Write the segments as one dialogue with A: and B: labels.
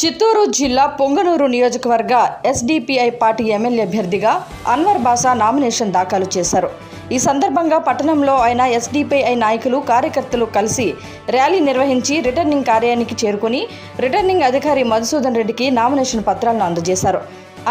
A: చిత్తూరు జిల్లా పొంగనూరు నియోజకవర్గ SDPI party MLA అభ్యర్థిగా అన్వర్ బాసా నామినేషన్ దాఖలు చేశారు. ఈ సందర్భంగా పట్టణంలో ఆయన ఎస్డిపిఐ నాయకులు కార్యకర్తలు కలిసి ర్యాలీ నిర్వహించి రిటర్నింగ్ కార్యానికి చేరుకుని రిటర్నింగ్ అధికారి మధుసూదన్ రెడ్డికి నామినేషన్ పత్రాలను అందజేశారు.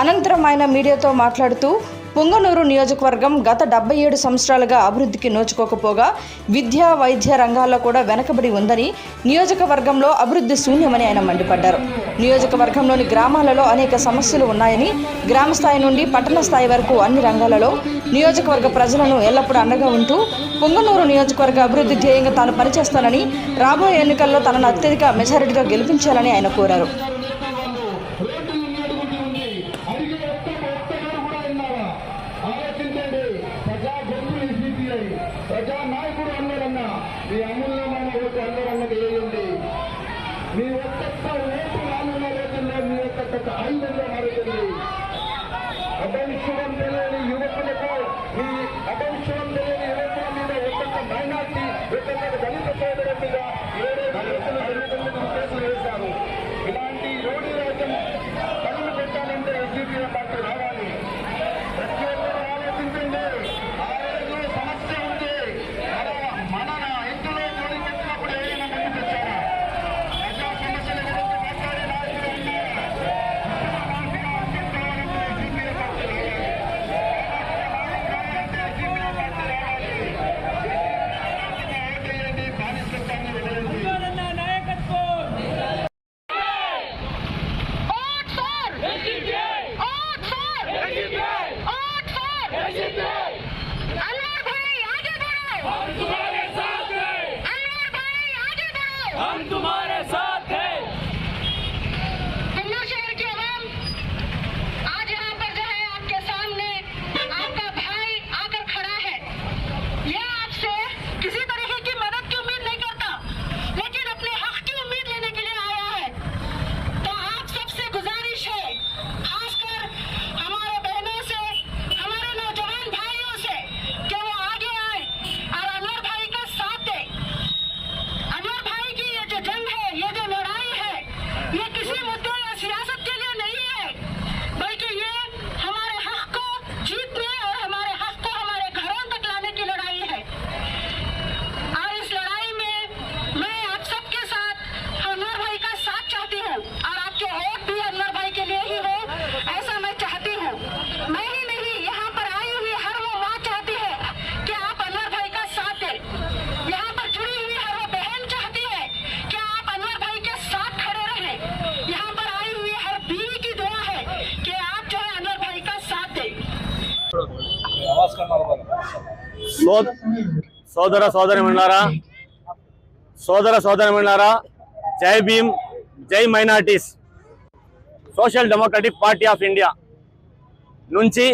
A: అనంతరం ఆయన మీడియాతో మాట్లాడుతూ పుంగనూరు నియోజకవర్గం గత డెబ్బై ఏడు సంవత్సరాలుగా అభివృద్ధికి నోచుకోకపోగా విద్య వైద్య రంగాల్లో కూడా వెనకబడి ఉందని నియోజకవర్గంలో అభివృద్ధి శూన్యమని ఆయన మండిపడ్డారు. నియోజకవర్గంలోని గ్రామాలలో అనేక సమస్యలు ఉన్నాయని గ్రామ స్థాయి నుండి పట్టణ స్థాయి వరకు అన్ని రంగాలలో నియోజకవర్గ ప్రజలను ఎల్లప్పుడూ అండగా ఉంటూ పుంగనూరు నియోజకవర్గ అభివృద్ధి ధ్యేయంగా తాను పనిచేస్తానని రాబోయే ఎన్నికల్లో తనను అత్యధిక మెజారిటీతో గెలిపించాలని ఆయన కోరారు
B: రోడ్డు ఉన్నటువంటి ఉంది అడిగి ఒక్క ఒక్కడు కూడా విన్నారా ఆలోచించండి ప్రజా గొంతులు సిపిఐ ప్రజా నాయకుడు అందరన్నా మీ అమూల్యమైన ఓటు అందరన్నది వేయండి మీ ఒక్కొక్క ఓటు రానున్న రోజుల్లో యొక్క ఒక్కొక్క ఆయుధంగా మారుతుంది అభవిష్యం తెలియని యువకులకు ఈ అభవిష్యం తెలియని యువకుల మీద ఒక్కొక్క మైనార్టీ ఒక్కొక్క దళిత సోదర
C: సోదరి మండలారా సోదర సోదరి మండలారా జై భీమ్ జై minorities. Social Democratic Party of India నుంచి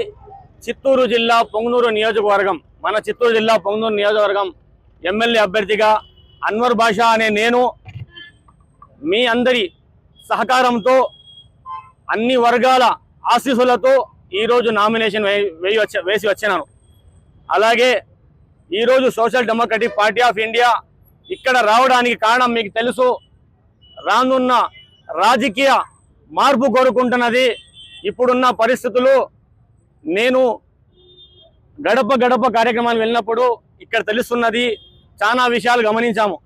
C: చిత్తూరు జిల్లా పొంగనూరు నియోజకవర్గం మన చిత్తూరు జిల్లా పొంగనూరు నియోజకవర్గం ఎమ్మెల్యే అభ్యర్థిగా అన్వర్ బాషా అనే నేను మీ అందరి సహకారంతో అన్ని వర్గాల ఆశీస్సులతో ఈరోజు నామినేషన్ వేయి వేయి వేసి వచ్చినాను. అలాగే ఈరోజు Social Democratic Party of India ఇక్కడ రావడానికి కారణం మీకు తెలుసు. రానున్న రాజకీయ మార్పు కోరుకుంటున్నది. ఇప్పుడున్న పరిస్థితులు నేను గడప గడప కార్యక్రమాలు వెళ్ళినప్పుడు ఇక్కడ తెలుస్తున్నది. చాలా విషయాలు గమనించాము.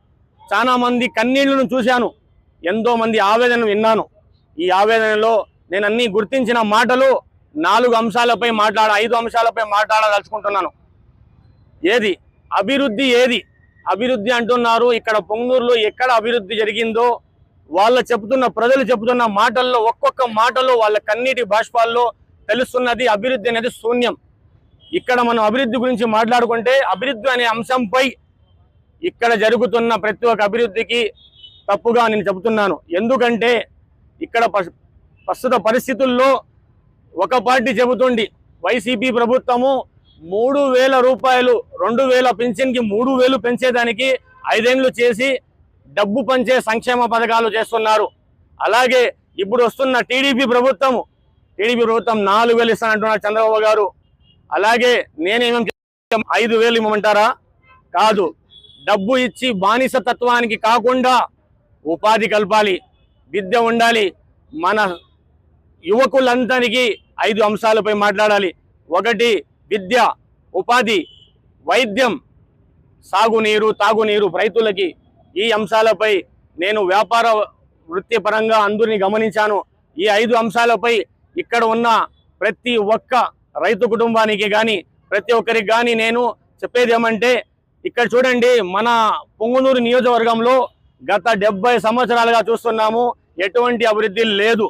C: చాలామంది కన్నీళ్ళను చూశాను. ఎంతోమంది ఆవేదన విన్నాను. ఈ ఆవేదనలో నేను అన్ని గుర్తించిన మాటలు నాలుగు అంశాలపై మాట్లాడ ఐదు అంశాలపై మాట్లాడదలుచుకుంటున్నాను. ఏది? అభివృద్ధి ఏది? అభివృద్ధి అంటున్నారు. ఇక్కడ పొంగూరులో ఎక్కడ అభివృద్ధి జరిగిందో వాళ్ళ చెబుతున్న ప్రజలు చెబుతున్న మాటల్లో ఒక్కొక్క మాటలో వాళ్ళ కన్నీటి బాష్పాల్లో తెలుస్తున్నది అభివృద్ధి అనేది శూన్యం. ఇక్కడ మనం అభివృద్ధి గురించి మాట్లాడుకుంటే అభివృద్ధి అనే అంశంపై ఇక్కడ జరుగుతున్న ప్రతి ఒక్క అభివృద్ధికి తప్పుగా నేను చెబుతున్నాను. ఎందుకంటే ఇక్కడ ప్రస్తుత పరిస్థితుల్లో ఒక పార్టీ చెబుతుంది వైసీపీ ప్రభుత్వము మూడు వేల రూపాయలు రెండు వేల పింఛన్కి మూడు వేలు పెంచేదానికి ఐదేళ్ళు చేసి డబ్బు పంచే సంక్షేమ పథకాలు చేస్తున్నారు. అలాగే ఇప్పుడు వస్తున్న టీడీపీ ప్రభుత్వం టీడీపీ ప్రభుత్వం నాలుగు వేలు ఇస్తానంటున్నారు చంద్రబాబు గారు. అలాగే నేనేమేం చెప్తాం? ఐదు వేలు ఇవ్వమంటారా? కాదు. డబ్బు ఇచ్చి బానిస తత్వానికి కాకుండా ఉపాధి కల్పాలి విద్య ఉండాలి మన యువకులందరికీ ఐదు అంశాలపై మాట్లాడాలి. ఒకటి విద్య ఉపాధి వైద్యం సాగునీరు తాగునీరు రైతులకి ఈ అంశాలపై నేను వ్యాపార వృత్తిపరంగా అందరిని గమనించాను. ఈ ఐదు అంశాలపై ఇక్కడ ఉన్న ప్రతి ఒక్క రైతు కుటుంబానికి కానీ ప్రతి ఒక్కరికి కానీ నేను చెప్పేది ఏమంటే ఇక్కడ చూడండి మన పొంగునూరు నియోజకవర్గంలో గత డెబ్బై సంవత్సరాలుగా చూస్తున్నాము ఎటువంటి అభివృద్ధి లేదు.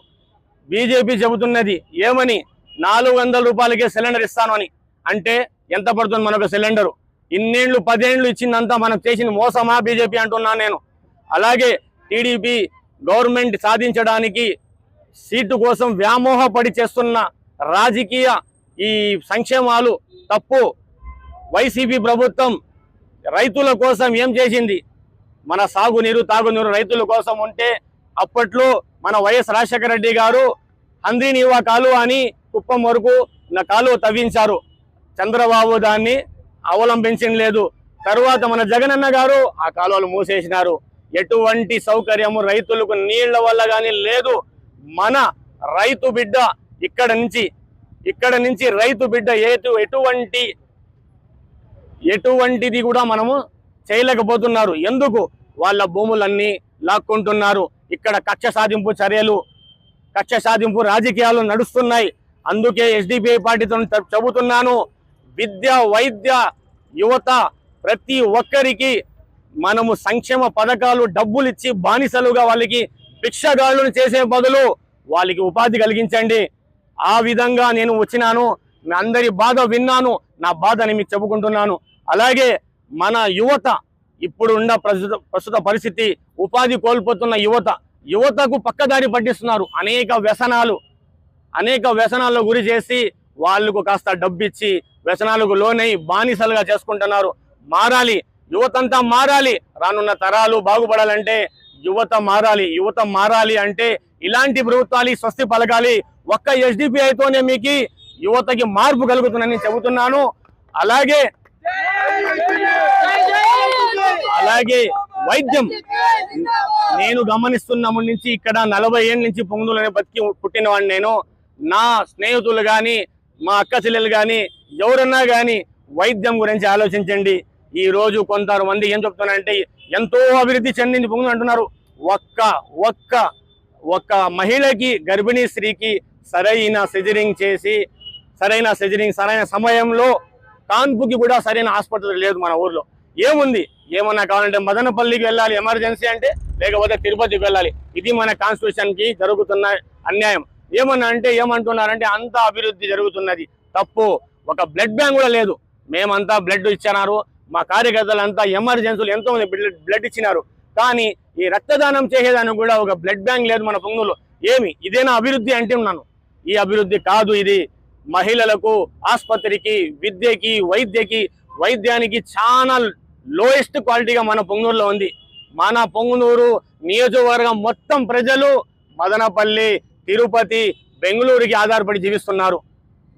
C: బీజేపీ చెబుతున్నది ఏమని? నాలుగు వందల రూపాయలకే సిలిండర్ ఇస్తాను అని. అంటే ఎంత పడుతుంది మనకు సిలిండరు? ఇన్నేళ్ళు పదేళ్ళు ఇచ్చిందంతా మనం చేసిన మోసమా బీజేపీ అంటున్నాను నేను. అలాగే టీడీపీ గవర్నమెంట్ సాధించడానికి సీటు కోసం వ్యామోహపడి చేస్తున్న రాజకీయ ఈ సంక్షేమాలు తప్పు. వైసీపీ ప్రభుత్వం రైతుల కోసం ఏం చేసింది? మన సాగునీరు తాగునీరు రైతుల కోసం ఉంటే అప్పట్లో మన వైఎస్ రాజశేఖర రెడ్డి గారు హంద్రీనీవా కాలువ అని కుప్పం వరకు నా కాలువ తవ్వించారు. చంద్రబాబు దాన్ని అవలంబించడం లేదు. తరువాత మన జగనన్న గారు ఆ కాలువలు మూసేసినారు. ఎటువంటి సౌకర్యము రైతులకు నీళ్ళ వల్ల కానీ లేదు. మన రైతు బిడ్డ ఇక్కడ నుంచి ఇక్కడ నుంచి రైతు బిడ్డ ఏటు ఎటువంటి ఎటువంటిది కూడా మనము చేయలేకపోతున్నారు. ఎందుకు? వాళ్ళ భూములన్నీ లాక్కుంటున్నారు. ఇక్కడ కక్ష సాధింపు చర్యలు కక్ష సాధింపు రాజకీయాలు నడుస్తున్నాయి. అందుకే ఎస్డిపిఐ పార్టీతో చెబుతున్నాను. విద్య వైద్య యువత ప్రతి ఒక్కరికి మనము సంక్షేమ పథకాలు డబ్బులు ఇచ్చి బానిసలుగా వాళ్ళకి భిక్షగాళ్ళను చేసే బదులు వాళ్ళకి ఉపాధి కలిగించండి. ఆ విధంగా నేను వచ్చినాను. మీ అందరి బాధ విన్నాను. నా బాధని మీకు చెప్పుకుంటున్నాను. అలాగే మన యువత ఇప్పుడు ఉన్న ప్రస్తుత ప్రస్తుత పరిస్థితి ఉపాధి కోల్పోతున్న యువత యువతకు పక్కదారి పట్టిస్తున్నారు. అనేక వ్యసనాలు అనేక వ్యసనాల్లో గురి చేసి వాళ్ళకు కాస్త డబ్బిచ్చి వ్యసనాలకు లోనై బానిసలుగా చేసుకుంటున్నారు. మారాలి యువతంతా మారాలి. రానున్న తరాలు బాగుపడాలంటే యువత మారాలి యువత మారాలి అంటే ఇలాంటి ప్రభుత్వాలు స్వస్తి పలకాలి. ఒక్క ఎస్డిపిఐతోనే మీకు యువతకి మార్పు కలుగుతుందని చెబుతున్నాను. అలాగే అలాగే వైద్యం. నేను గమనిస్తున్నప్పటి నుంచి ఇక్కడ నలభై ఏళ్ళ నుంచి పొంగులనే బతికి పుట్టినవాడిని నేను. నా స్నేహితులు కానీ మా అక్క చెల్లెలు కానీ ఎవరన్నా కానీ వైద్యం గురించి ఆలోచించండి. ఈ రోజు కొంతమంది ఏం చెప్తున్నారంటే ఎంతో అభివృద్ధి చెందింది పొంగులు అంటున్నారు. ఒక్క ఒక్క ఒక్క మహిళకి గర్భిణీ స్త్రీకి సరైన సిజరింగ్ చేసి సరైన సిజరింగ్ సరైన సమయంలో కాన్పుకి కూడా సరైన ఆసుపత్రి లేదు మన ఊర్లో. ఏముంది? ఏమన్నా కావాలంటే మదనపల్లికి వెళ్ళాలి ఎమర్జెన్సీ అంటే లేకపోతే తిరుపతికి వెళ్ళాలి. ఇది మన కాన్స్టిట్యూషన్కి జరుగుతున్న అన్యాయం. ఏమన్నా అంటే ఏమంటున్నారంటే అంత అభివృద్ధి జరుగుతున్నది. తప్పు. ఒక బ్లడ్ బ్యాంక్ కూడా లేదు. మేమంతా బ్లడ్ ఇచ్చినారు. మా కార్యకర్తలంతా ఎమర్జెన్సీలు ఎంతో మంది బ్లడ్ బ్లడ్ ఇచ్చినారు. కానీ ఈ రక్తదానం చేసేదానికి కూడా ఒక బ్లడ్ బ్యాంక్ లేదు మన పొంగులో ఏమి? ఇదేనా అభివృద్ధి అంటే ఉన్నాను ఈ అభివృద్ధి కాదు ఇది. మహిళలకు ఆసుపత్రికి విద్యకి వైద్యకి వైద్యానికి చాలా లోయెస్ట్ క్వాలిటీగా మన పొంగనూరులో ఉంది. మన పొంగునూరు నియోజకవర్గం మొత్తం ప్రజలు మదనపల్లి తిరుపతి బెంగళూరుకి ఆధారపడి జీవిస్తున్నారు.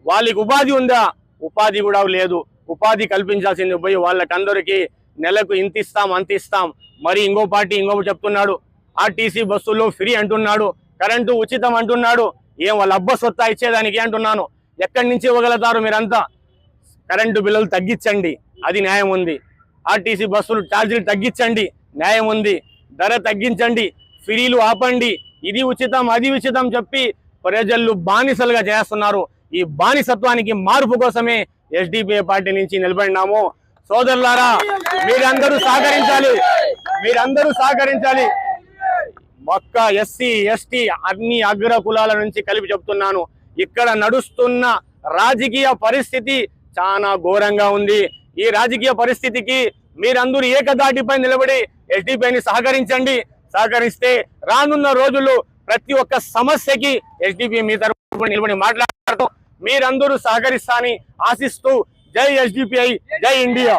C: వాళ్ళకి ఉపాధి ఉందా? ఉపాధి కూడా లేదు. ఉపాధి కల్పించాల్సింది పోయి వాళ్ళకందరికీ నెలకు ఇంత ఇస్తాం అంత ఇస్తాం. మరి ఇంకో పార్టీ ఇంకో చెప్తున్నాడు. ఆర్టీసీ బస్సుల్లో ఫ్రీ అంటున్నాడు. కరెంటు ఉచితం అంటున్నాడు. ఏం వాళ్ళ అబ్బ సొత్తా ఇచ్చేదానికి అంటున్నాను. ఎక్కడి నుంచి ఇవ్వగలుగుతారు మీరంతా? కరెంటు బిల్లులు తగ్గించండి. అది న్యాయం ఉంది. ఆర్టీసీ బస్సులు ఛార్జీలు తగ్గించండి. న్యాయం ఉంది. ధర తగ్గించండి. ఫ్రీలు ఆపండి. ఇది ఉచితం అది ఉచితం చెప్పి ప్రజలు బానిసలుగా చేస్తున్నారు. ఈ బానిసత్వానికి మార్పు కోసమే ఎస్డిపిఐ పార్టీ నుంచి నిలబడినాము. సోదరులారా మీరందరూ సహకరించాలి. మీరందరూ సహకరించాలి. ఒక్క ఎస్సీ ఎస్టీ అన్ని అగ్ర కులాల నుంచి కలిపి చెప్తున్నాను. ఇక్కడ నడుస్తున్న రాజకీయ పరిస్థితి చాలా ఘోరంగా ఉంది. ఈ రాజకీయ పరిస్థితికి మీరందరూ ఏకదాటిపై నిలబడి ఎస్డిపిని సహకరించండి. సహకరిస్తే రానున్న రోజుల్లో ప్రతి ఒక్క సమస్యకి ఎస్డిపి మీ తరఫున నిలబడి మాట్లాడుతూ మీరందరూ సహకరిస్తాని ఆశిస్తూ జై ఎస్డిపిఐ జై ఇండియా.